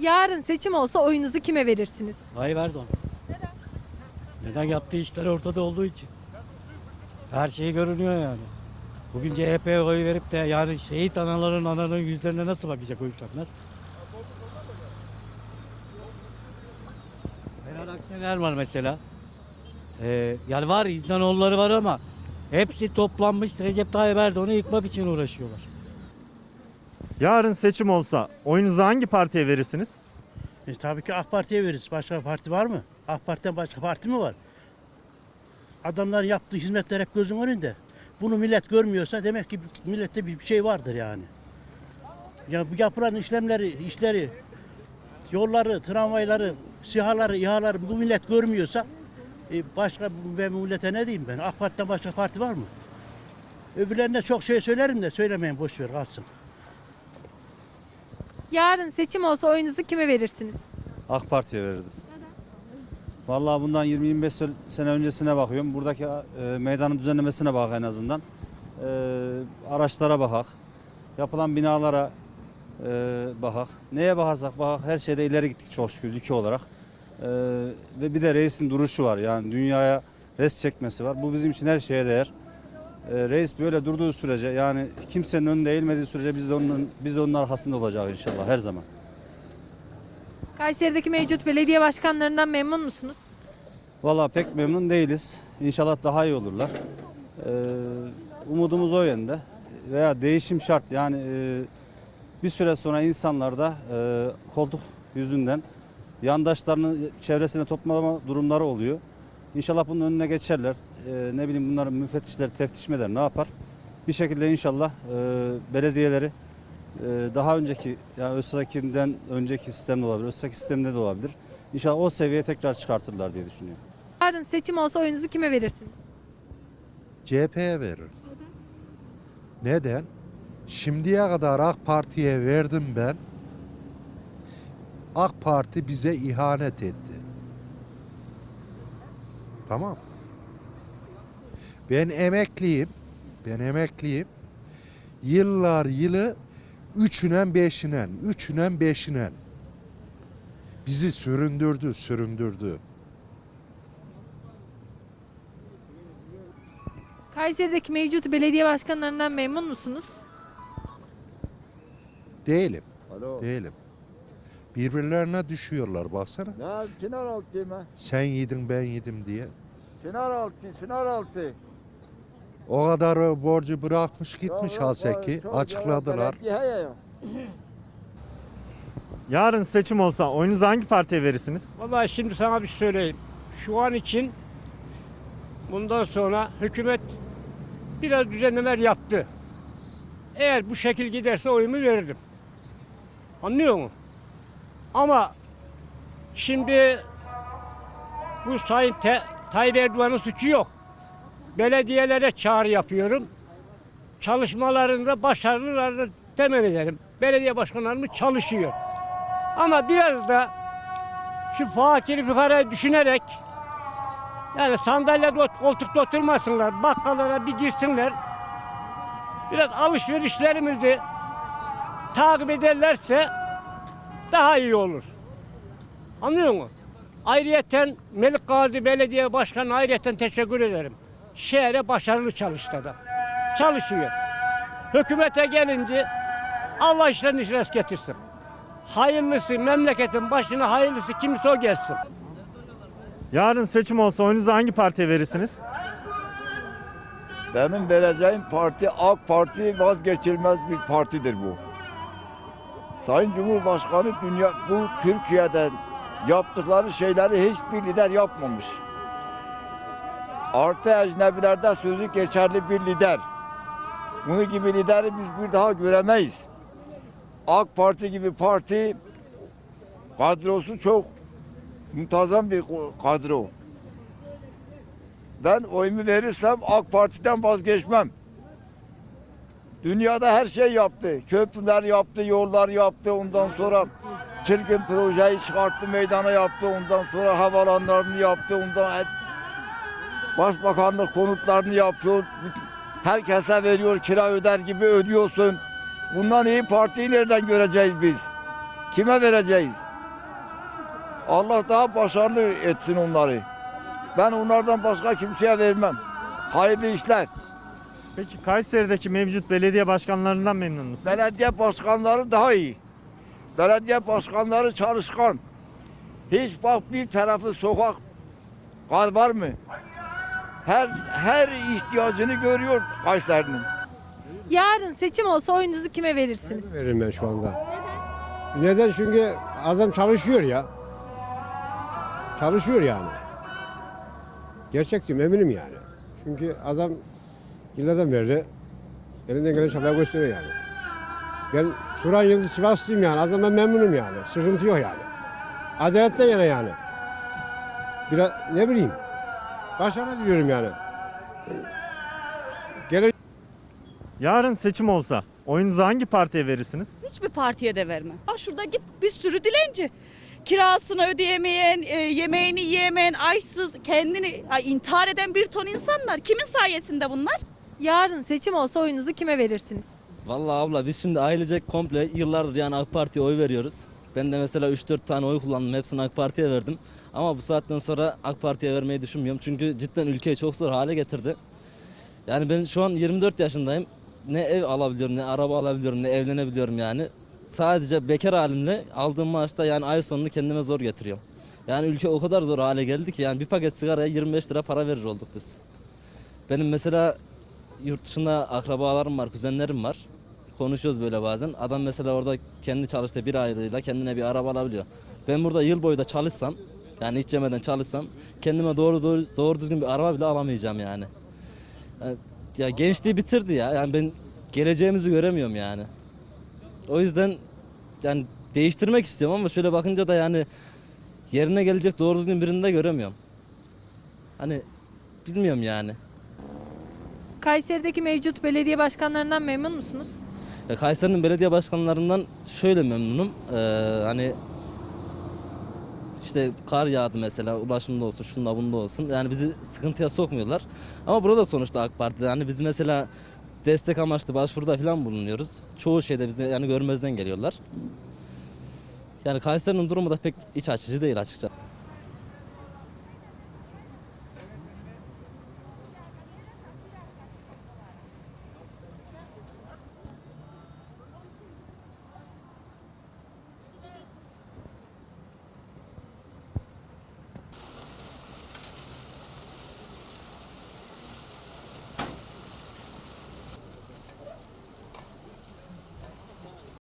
Yarın seçim olsa oyunuzu kime verirsiniz? Tayyip Erdoğan. Neden? Neden yaptığı işler ortada olduğu için. Her şey görünüyor yani. Bugün CHP'ye oy verip de yani şehit anaların ananın yüzlerine nasıl bakacak o insanlar? Meral Akşener var mesela. Ee, yani var insanoğulları var ama hepsi toplanmış Recep Tayyip Erdoğan'ı yıkmak için uğraşıyorlar. Yarın seçim olsa oyunuzu hangi partiye verirsiniz? E, tabii ki AK Parti'ye veririz. Başka parti var mı? AK Parti'den başka parti mi var? Adamlar yaptığı hizmetler hep gözün önünde. Bunu millet görmüyorsa demek ki millette bir şey vardır yani. Ya bu yapılan işlemleri, işleri, yolları, tramvayları, sihaları, İHA'ları bu millet görmüyorsa e, başka ben millete ne diyeyim ben? AK Parti'den başka parti var mı? Öbürlerine çok şey söylerim de söylemeyin boş ver kalsın. Yarın seçim olsa oyunuzu kime verirsiniz? AK Parti'ye verirdim. Vallahi bundan 20-25 se- sene öncesine bakıyorum. Buradaki e, meydanın düzenlemesine bak en azından. E, araçlara bakak. Yapılan binalara e, bakak. Neye bakarsak bakak her şeyde ileri gittik çok şükür ülke olarak. E, ve bir de reisin duruşu var. Yani dünyaya res çekmesi var. Bu bizim için her şeye değer. E, reis böyle durduğu sürece yani kimsenin önünde eğilmediği sürece biz de onun biz de onun arkasında olacağız inşallah her zaman. Kayseri'deki mevcut belediye başkanlarından memnun musunuz? Vallahi pek memnun değiliz. İnşallah daha iyi olurlar. Ee, umudumuz o yönde. Veya değişim şart. Yani e, bir süre sonra insanlarda e, koltuk yüzünden yandaşlarını çevresine toplama durumları oluyor. İnşallah bunun önüne geçerler. Ee, ne bileyim bunların müfettişler, teftişmeler ne yapar? Bir şekilde inşallah e, belediyeleri e, daha önceki yani ÖSAKİ'den önceki sistemde olabilir, ÖSAKİ sisteminde de olabilir. İnşallah o seviyeye tekrar çıkartırlar diye düşünüyorum. Yarın seçim olsa oyunuzu kime verirsiniz? CHP'ye veririm. Neden? Şimdiye kadar AK Parti'ye verdim ben. AK Parti bize ihanet etti. Tamam. Ben emekliyim. Ben emekliyim. Yıllar yılı üçünen beşinen, üçünen beşinen. Bizi süründürdü, süründürdü. Kayseri'deki mevcut belediye başkanlarından memnun musunuz? Değilim. Alo. Değilim. Birbirlerine düşüyorlar baksana. Ne Çınar altı mı? Sen yedin ben yedim diye. Çınar altı, Çınar altı. O kadar borcu bırakmış gitmiş Haseki. Açıkladılar. Yarın seçim olsa oyunuzu hangi partiye verirsiniz? Vallahi şimdi sana bir şey söyleyeyim. Şu an için bundan sonra hükümet biraz düzenlemeler yaptı. Eğer bu şekil giderse oyumu verirdim. Anlıyor musun? Ama şimdi bu Sayın Te- Tayyip Erdoğan'ın suçu yok. Belediyelere çağrı yapıyorum. Çalışmalarında başarılarını temin ederim. Belediye başkanlarımız çalışıyor. Ama biraz da şu fakiri fukarayı düşünerek yani sandalyede koltukta oturmasınlar. Bakkallara bir girsinler. Biraz alışverişlerimizi takip ederlerse daha iyi olur. Anlıyor musun? Ayrıyeten Melik Gazi Belediye Başkanı ayrıyeten teşekkür ederim. Şehre başarılı çalıştı adam. Çalışıyor. Hükümete gelince Allah işlerini işine getirsin. Hayırlısı memleketin başına hayırlısı kimse o gelsin. Yarın seçim olsa oyunuzu hangi partiye verirsiniz? Benim vereceğim parti AK Parti vazgeçilmez bir partidir bu. Sayın Cumhurbaşkanı dünya bu Türkiye'den yaptıkları şeyleri hiçbir lider yapmamış. Artı ecnebilerde sözü geçerli bir lider. Bunu gibi lideri biz bir daha göremeyiz. AK Parti gibi parti kadrosu çok muntazam bir kadro. Ben oyumu verirsem AK Parti'den vazgeçmem. Dünyada her şey yaptı. Köprüler yaptı, yollar yaptı. Ondan sonra çılgın projeyi çıkarttı, meydana yaptı. Ondan sonra havalanlarını yaptı. Ondan başbakanlık konutlarını yapıyor. Herkese veriyor, kira öder gibi ödüyorsun. Bundan iyi partiyi nereden göreceğiz biz? Kime vereceğiz? Allah daha başarılı etsin onları. Ben onlardan başka kimseye vermem. Hayırlı işler. Peki Kayseri'deki mevcut belediye başkanlarından memnun musunuz? Belediye başkanları daha iyi. Belediye başkanları çalışkan. Hiç bak bir tarafı sokak kar var mı? Her her ihtiyacını görüyor Kayseri'nin. Yarın seçim olsa oyunuzu kime verirsiniz? Veririm ben şu anda. Neden? Çünkü adam çalışıyor ya. Çalışıyor yani. Gerçek diyorum eminim yani. Çünkü adam yıllardan beri elinden gelen çabayı gösteriyor yani. Ben Turan Yıldız Sivaslıyım yani. Adamdan memnunum yani. Sıkıntı yok yani. Adaletten yana yani. Biraz ne bileyim. Başarı diliyorum yani. Gele Yarın seçim olsa oyunuzu hangi partiye verirsiniz? Hiçbir partiye de verme. Ha şurada git bir sürü dilenci. Kirasını ödeyemeyen, e, yemeğini yiyemeyen, açsız, kendini ha, intihar eden bir ton insanlar. Kimin sayesinde bunlar? Yarın seçim olsa oyunuzu kime verirsiniz? Vallahi abla biz şimdi ailecek komple yıllardır yani AK Parti'ye oy veriyoruz. Ben de mesela 3-4 tane oy kullandım. Hepsini AK Parti'ye verdim. Ama bu saatten sonra AK Parti'ye vermeyi düşünmüyorum. Çünkü cidden ülkeyi çok zor hale getirdi. Yani ben şu an 24 yaşındayım. Ne ev alabiliyorum, ne araba alabiliyorum, ne evlenebiliyorum yani. Sadece bekar halimle aldığım maaşta yani ay sonunu kendime zor getiriyorum. Yani ülke o kadar zor hale geldi ki yani bir paket sigaraya 25 lira para verir olduk biz. Benim mesela yurt dışında akrabalarım var, kuzenlerim var. Konuşuyoruz böyle bazen. Adam mesela orada kendi çalıştığı bir aylığıyla kendine bir araba alabiliyor. Ben burada yıl boyu da çalışsam, yani hiç yemeden çalışsam kendime doğru doğru, doğru düzgün bir araba bile alamayacağım yani. Yani ya gençliği bitirdi ya. Yani ben geleceğimizi göremiyorum yani. O yüzden yani değiştirmek istiyorum ama şöyle bakınca da yani yerine gelecek doğru düzgün birini de göremiyorum. Hani bilmiyorum yani. Kayseri'deki mevcut belediye başkanlarından memnun musunuz? Ya Kayseri'nin belediye başkanlarından şöyle memnunum. Ee, hani işte kar yağdı mesela ulaşımda olsun şunda bunda olsun. Yani bizi sıkıntıya sokmuyorlar. Ama burada sonuçta AK Parti'de yani biz mesela destek amaçlı başvuruda falan bulunuyoruz. Çoğu şeyde bizi yani görmezden geliyorlar. Yani Kayseri'nin durumu da pek iç açıcı değil açıkça.